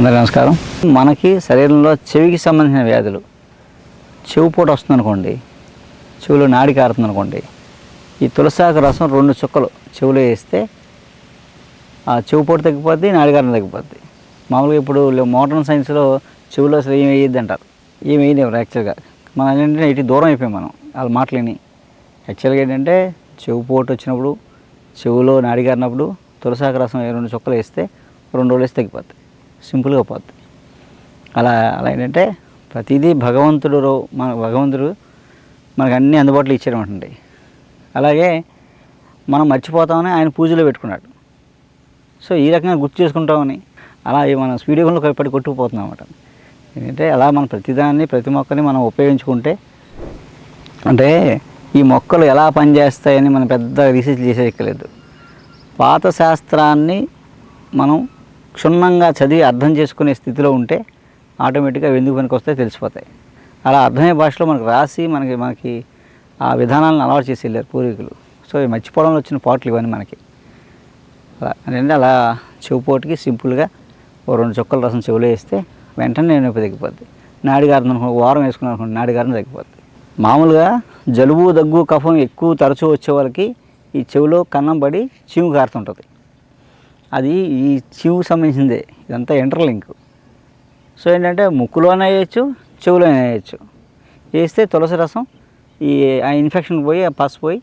అందరికీ నమస్కారం. మనకి శరీరంలో చెవికి సంబంధించిన వ్యాధులు. చెవు పూట వస్తుంది అనుకోండి చెవిలో నాడి కారుతుంది అనుకోండి ఈ తులసాకు రసం రెండు చుక్కలు చెవులో వేస్తే ఆ చెవు పూట తగ్గిపోద్ది నాడికారం తగ్గిపోద్ది. మామూలుగా ఇప్పుడు మోడర్న్ సైన్స్లో చెవిలో అసలు ఏం వేయద్ది అంటారు ఏం వేయలేము యాక్చువల్గా. మనం ఏంటంటే ఇటు దూరం అయిపోయాం మనం వాళ్ళ మాటలేని. యాక్చువల్గా ఏంటంటే చెవు పోటు వచ్చినప్పుడు చెవులో నాడిగారినప్పుడు తులసాకు రసం రెండు చుక్కలు వేస్తే రెండు రోజులు వేసి తగ్గిపోద్ది. సింపుల్గా పోద్ది. అలా అలా ఏంటంటే ప్రతిదీ భగవంతుడు మన భగవంతుడు మనకు అన్ని అందుబాటులో ఇచ్చారన్నమాట అలాగే మనం మర్చిపోతామని ఆయన పూజలో పెట్టుకున్నాడు. సో ఈ రకంగా గుర్తు చేసుకుంటామని అలా ఈ మనం స్పీడ్గా పడి కొట్టుకుపోతున్నాం అనమాట ఏంటంటే అలా మనం ప్రతిదాన్ని ప్రతి మొక్కని మనం ఉపయోగించుకుంటే అంటే ఈ మొక్కలు ఎలా పనిచేస్తాయని మనం పెద్ద రీసెర్చ్ చేసేయక్కలేదు పాత శాస్త్రాన్ని మనం క్షుణ్ణంగా చదివి అర్థం చేసుకునే స్థితిలో ఉంటే ఆటోమేటిక్గా ఎందుకు పనికి వస్తే తెలిసిపోతాయి. అలా అర్థమయ్యే భాషలో మనకు రాసి మనకి మనకి ఆ విధానాలను అలవాటు చేసి వెళ్ళారు పూర్వీకులు. సో ఈ మర్చిపోవడంలో వచ్చిన పాటలు ఇవన్నీ మనకి. అలా అంటే అలా చెవుపోటుకి సింపుల్గా ఓ రెండు చుక్కల రసం చెవులో వేస్తే వెంటనే నొప్పి తగ్గిపోద్ది. నాడిగారం అనుకో వారం వేసుకున్నాను అనుకోండి నాడిగారం తగ్గిపోద్ది. మామూలుగా జలుబు దగ్గు కఫం ఎక్కువ తరచూ వచ్చే వాళ్ళకి ఈ చెవిలో కన్నం పడి చీము కారుతుంటుంది. అది ఈ చెవుకు సంబంధించిందే. ఇదంతా ఇంటర్లింక్ సో ఏంటంటే ముక్కులోనే వేయచ్చు చెవులోనే వేయచ్చు. వేస్తే తులసి రసం ఈ ఆ ఇన్ఫెక్షన్ పోయి ఆ పసు పోయి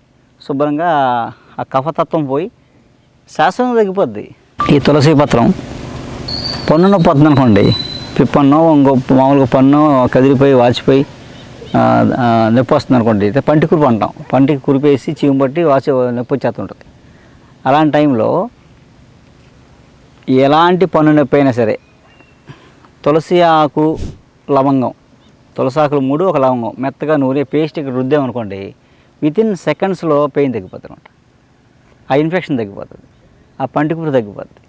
శుభ్రంగా ఆ కఫతత్వం పోయి శాశ్వతం తగ్గిపోద్ది. ఈ తులసి పత్రం పన్ను నొప్పి వస్తుంది అనుకోండి పన్ను ఇంకో మామూలుగా పన్ను కదిలిపోయి వాచిపోయి నొప్పి వస్తుంది అనుకోండి. అయితే పంటి కురుపు అంటాం. పంటికి కురిపేసి చీము పట్టి వాచి నొప్పి వచ్చేస్తుంటుంది. అలాంటి టైంలో ఎలాంటి పన్ను నొప్పి అయినా సరే తులసి ఆకు లవంగం. తులసి ఆకులు మూడు ఒక లవంగం. మెత్తగా నూనె పేస్ట్ ఇక్కడ రుద్దామనుకోండి అనుకోండి వితిన్ సెకండ్స్లో పెయిన్ తగ్గిపోతుంది ఆ ఇన్ఫెక్షన్ తగ్గిపోతుంది. ఆ పంటికూర తగ్గిపోతుంది.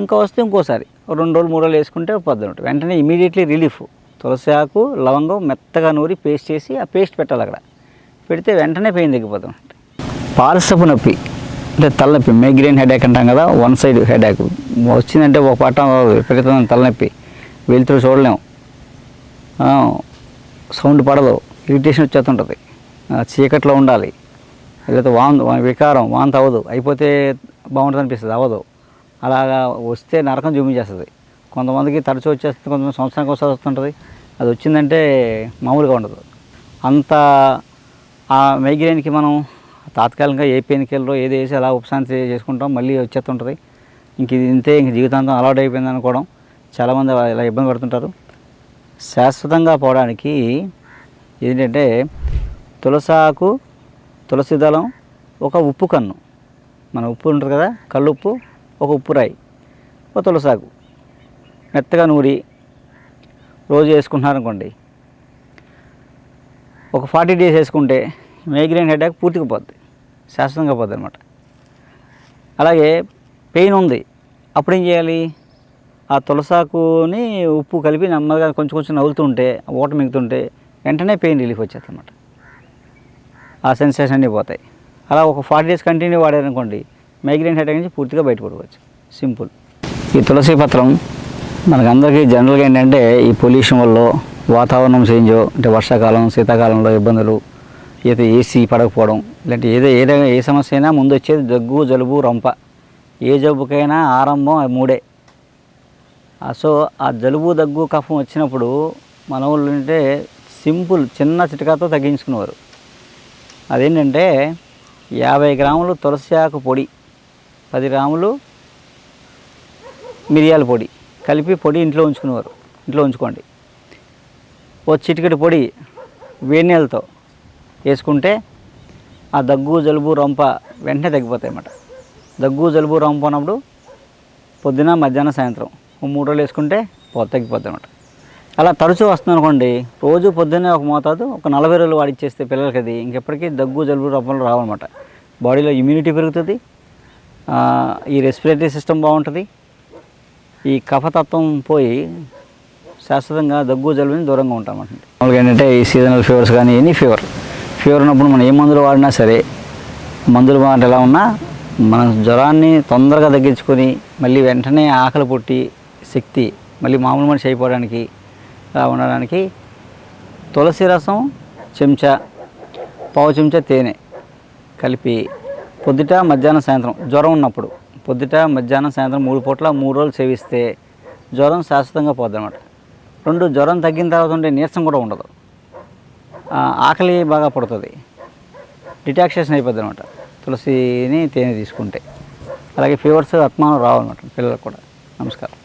ఇంకా వస్తే ఇంకోసారి రెండు రోజులు మూడు రోజులు వేసుకుంటే పొద్దున ఉంటుంది వెంటనే ఇమీడియట్లీ రిలీఫ్ తులసి ఆకు లవంగం మెత్తగా నూరి పేస్ట్ చేసి ఆ పేస్ట్ పెట్టాలి అక్కడ. పెడితే వెంటనే పెయిన్ తగ్గిపోతుంది పాలసపు నొప్పి. అంటే తలనొప్పి మైగ్రేన్ హెడేక్ అంటాం కదా వన్ సైడ్ హెడేక్ వచ్చిందంటే ఒక పట్టం విపరీతమైన తలనొప్పి. వెళ్తురు చూడలేము సౌండ్ పడదు ఇరిటేషన్ వచ్చేస్తుంటుంది. చీకట్లో ఉండాలి. లేకపోతే వాంత వికారం వాంత అవ్వదు. అయిపోతే బాగుంటుంది అనిపిస్తుంది అవ్వదు. అలాగా వస్తే నరకం చూపించేస్తుంది కొంతమందికి తరచూ వచ్చేస్తుంది కొంతమంది సంవత్సరానికి ఒకసారి వస్తుంటుంది. అది వచ్చిందంటే మామూలుగా ఉండదు. అంత ఆ మైగ్రేన్కి మనం తాత్కాలికంగా ఏ పెయిన్ కిల్లరో ఏది వేసి అలా ఉపశాంతి చేసుకుంటాం మళ్ళీ వచ్చేస్తుంటుంది. ఇంక ఇది ఇంతే ఇంక జీవితాంతం అలవాటు అయిపోయింది అనుకోవడం. చాలామంది ఇలా ఇబ్బంది పడుతుంటారు. శాశ్వతంగా పోవడానికి ఏంటంటే తులసాకు తులసి దళం ఒక ఉప్పు కన్ను. మన ఉప్పు ఉంటుంది కదా కళ్ళుప్పు ఒక ఉప్పు రాయి ఒక తులసాకు. మెత్తగా నూరి రోజు వేసుకుంటున్నారనుకోండి ఒక ఫార్టీ డేస్ వేసుకుంటే మైగ్రేన్ హెడేక్ పూర్తిగా పోద్ది. శాశ్వతంగా పోద్ది అనమాట అలాగే పెయిన్ ఉంది. అప్పుడు ఏం చేయాలి? ఆ తులసాకుని ఉప్పు కలిపి నెమ్మదిగా కొంచెం కొంచెం నవ్వులుతుంటే ఓట మిగుతుంటే వెంటనే పెయిన్ రిలీఫ్ వచ్చేస్తుంది అనమాట ఆ సెన్సేషన్ అన్నీ పోతాయి. అలా ఒక ఫార్టీ డేస్ కంటిన్యూ వాడారనుకోండి మైగ్రేన్ హెడేక్ నుంచి పూర్తిగా బయటపడవచ్చు సింపుల్. ఈ తులసి పత్రం మనకందరికీ జనరల్గా ఏంటంటే ఈ పొల్యూషన్ వల్ల వాతావరణం చేంజ్ అంటే వర్షాకాలం శీతాకాలంలో ఇబ్బందులు ఏదో ఏసీ పడకపోవడం ఇలాంటి ఏదో ఏదైనా ఏ సమస్య అయినా ముందు వచ్చేది దగ్గు జలుబు రొంప. ఏ జబ్బుకైనా ఆరంభం ఆ మూడే. ఆ సో ఆ జలుబు దగ్గు కఫం వచ్చినప్పుడు మన వాళ్ళు అంటే సింపుల్ చిన్న చిటకాతో తగ్గించుకునేవారు. అదేంటంటే యాభై గ్రాములు తులసి ఆకు పొడి పది గ్రాములు మిరియాల పొడి కలిపి పొడి ఇంట్లో ఉంచుకునేవారు. ఇంట్లో ఉంచుకోండి. ఓ చిటికెడు పొడి వేడి నీళ్ళతో వేసుకుంటే ఆ దగ్గు జలుబు రొంప వెంటనే తగ్గిపోతాయి అన్నమాట. దగ్గు జలుబు రొంప ఉన్నప్పుడు పొద్దున మధ్యాహ్నం సాయంత్రం మూడు రోజులు వేసుకుంటే పో తగ్గిపోతుంది అనమాట అలా తరచూ వస్తుంది అనుకోండి రోజు పొద్దున్నే ఒక మోతాదు ఒక నలభై రోజులు వాడిచ్చేస్తే పిల్లలకి అది ఇంకెప్పటికీ దగ్గు జలుబు రొంపలు రావన్నమాట బాడీలో ఇమ్యూనిటీ పెరుగుతుంది ఈ రెస్పిరేటరీ సిస్టమ్ బాగుంటుంది ఈ కఫతత్వం పోయి శాశ్వతంగా దగ్గు జలుబుని దూరంగా ఉంటాం మామూలుగా ఏంటంటే ఈ సీజనల్ ఫీవర్స్ కానీ ఎనీ ఫీవర్ ఫీవర్ ఉన్నప్పుడు మనం ఏ మందులు వాడినా సరే మందులు వాటి ఎలా ఉన్నా మన జ్వరాన్ని తొందరగా తగ్గించుకొని మళ్ళీ వెంటనే ఆకలి పుట్టి శక్తి మళ్ళీ మామూలు మనిషి అయిపోవడానికి అలా ఉండడానికి తులసి రసం చెంచా పావు చెంచా తేనె కలిపి పొద్దుట మధ్యాహ్నం సాయంత్రం జ్వరం ఉన్నప్పుడు పొద్దుట మధ్యాహ్నం సాయంత్రం మూడు పూట్ల మూడు రోజులు సేవిస్తే జ్వరం శాశ్వతంగా పోద్దనమాట రెండు జ్వరం తగ్గిన తర్వాత ఉండే నీరసం కూడా ఉండదు. ఆకలి బాగా పడుతుంది. డిటాక్సేషన్ అయిపోద్ది అనమాట తులసిని తేనె తీసుకుంటే. అలాగే ఫీవర్స్ అత్మానం రావు అనమాట పిల్లలకు కూడా. నమస్కారం.